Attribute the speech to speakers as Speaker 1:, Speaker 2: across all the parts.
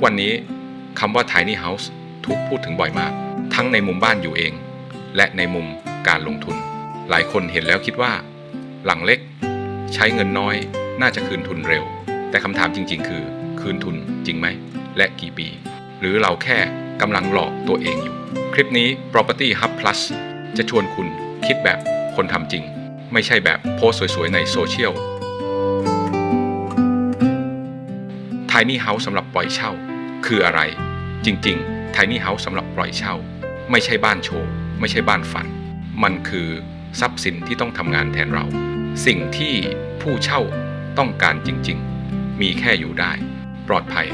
Speaker 1: กวันนี้คำว่า tiny house ถูกพูดถึงบ่อยมาก ทั้งในมุมบ้านอยู่เอง และในมุมการลงทุน หลายคนเห็นแล้วคิดว่า หลังเล็ก ใช้เงินน้อย น่าจะคืนทุนเร็ว แต่คำถามจริง ๆ คือ คืนทุนจริงไหม และกี่ปี หรือเราแค่กำลังหลอกตัวเองอยู่ คลิปนี้ Property Hub Plus จะชวนคุณคิดแบบคนทำจริง ไม่ใช่แบบโพสสวยๆในโซเชียล Tiny House สำหรับปล่อยเช่า คืออะไร จริงๆ Tiny House สำหรับปล่อยเช่า ไม่ใช่บ้านโชว์ ไม่ใช่บ้านฝัน มันคือทรัพย์สินที่ต้องทำงานแทนเรา สิ่งที่ผู้เช่าต้องการจริงๆ มีแค่อยู่ได้ ปลอดภัย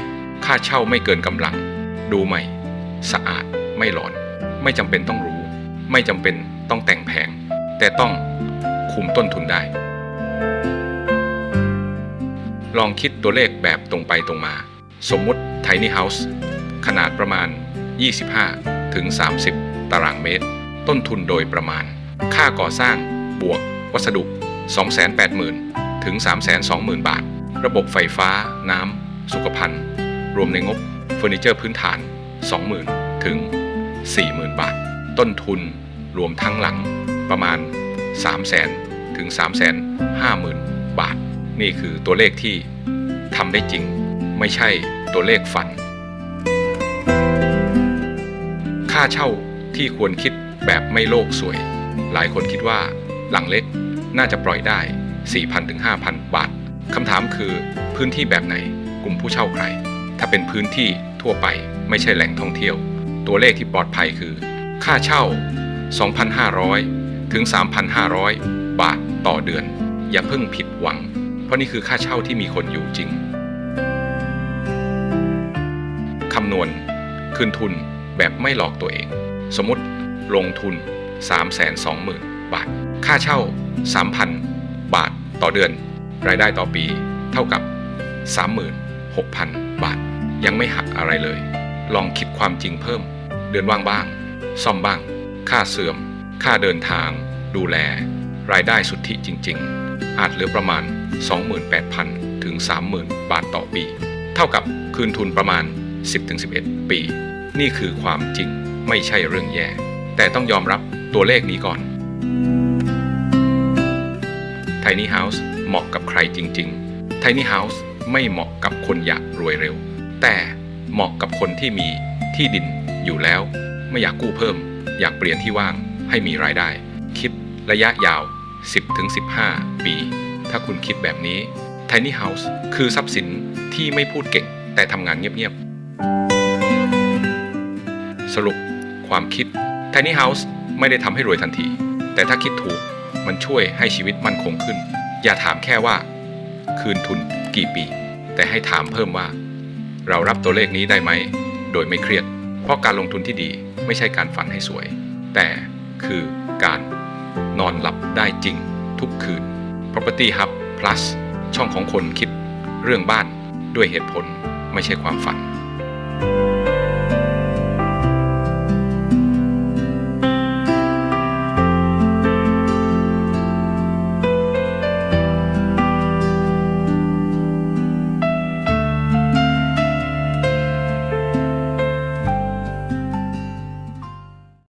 Speaker 1: ค่าเช่าไม่เกินกำลัง ดูใหม่ สะอาดไม่หลอน ไม่จำเป็นต้องรู้ ไม่จำเป็นต้องแต่งแพง แต่ต้องคุมต้นทุนได้ ลองคิดตัวเลขแบบตรงไปตรงมา สมมุติ Tiny House ขนาดประมาณ 25 ถึง 30 ตารางเมตร ต้นทุนโดยประมาณ ค่าก่อสร้าง บวก วัสดุ 280,000 ถึง 320,000 บาท ระบบไฟฟ้า น้ำ สุขภัณฑ์ รวมในงบเฟอร์นิเจอร์พื้นฐาน 20,000 ถึง 40,000 บาท ต้นทุนรวมทั้งหลังประมาณ 300,000 ถึง 350,000 บาท นี่คือตัวเลขที่ทำได้จริง ไม่ใช่ตัวเลขฝัน ค่าเช่าที่ควรคิดแบบไม่โลกสวย หลายคนคิดว่าหลังเล็กน่าจะปล่อยได้ 4,000ถึง5,000 บาทคำถามคือพื้นที่แบบไหนกลุ่มผู้เช่าใคร ถ้าเป็นพื้นที่ทั่วไปไม่ใช่แหล่งท่องเที่ยว ตัวเลขที่ปลอดภัยคือ ค่าเช่า 2,500 ถึง 3,500 บาทต่อเดือน อย่าเพิ่งผิดหวัง เพราะนี่คือค่าเช่าที่มีคนอยู่จริงำนวณคืนทุนแบบไม่หลอกตัวเอง สมมติลงทุน 320,000 บาท ค่าเช่า 3,000 บาทต่อเดือน รายได้ต่อปีเท่ากับ 36,000 บาท ยังไม่หักอะไรเลย ลองคิดความจริงเพิ่ม เดือนว่างบ้าง ซ่อมบ้าง ค่าเสื่อม ค่าเดินทาง ดูแล รายได้สุทธิจริง ๆ อาจเหลือประมาณ 28,000 ถึง 30,000 บาทต่อปี เท่ากับคืนทุนประมาณ 10-11 ปี นี่คือความจริงไม่ใช่เรื่องแย่ แต่ต้องยอมรับตัวเลขนี้ก่อน Tiny House เหมาะกับใครจริง ๆ Tiny House ไม่เหมาะกับคนอยากรวยเร็ว แต่เหมาะกับคนที่มีที่ดินอยู่แล้ว ไม่อยากกู้เพิ่ม อยากเปลี่ยนที่ว่างให้มีรายได้ คิดระยะยาว 10-15 ปี ถ้าคุณคิดแบบนี้ Tiny House คือทรัพย์สินที่ไม่พูดเก่ง แต่ทำงานเงียบๆ สรุป ความคิด Tiny House ไม่ได้ทำให้รวยทันที แต่ถ้าคิดถูกมันช่วยให้ชีวิตมั่นคงขึ้น อย่าถามแค่ว่า คืนทุนกี่ปี แต่ให้ถามเพิ่มว่า เรารับตัวเลขนี้ได้ไหม โดยไม่เครียด เพราะการลงทุนที่ดีไม่ใช่การฝันให้สวย แต่คือการนอนหลับได้จริงทุกคืน Property Hub Plus ช่องของคนคิดเรื่องบ้านด้วยเหตุผลไม่ใช่ความฝัน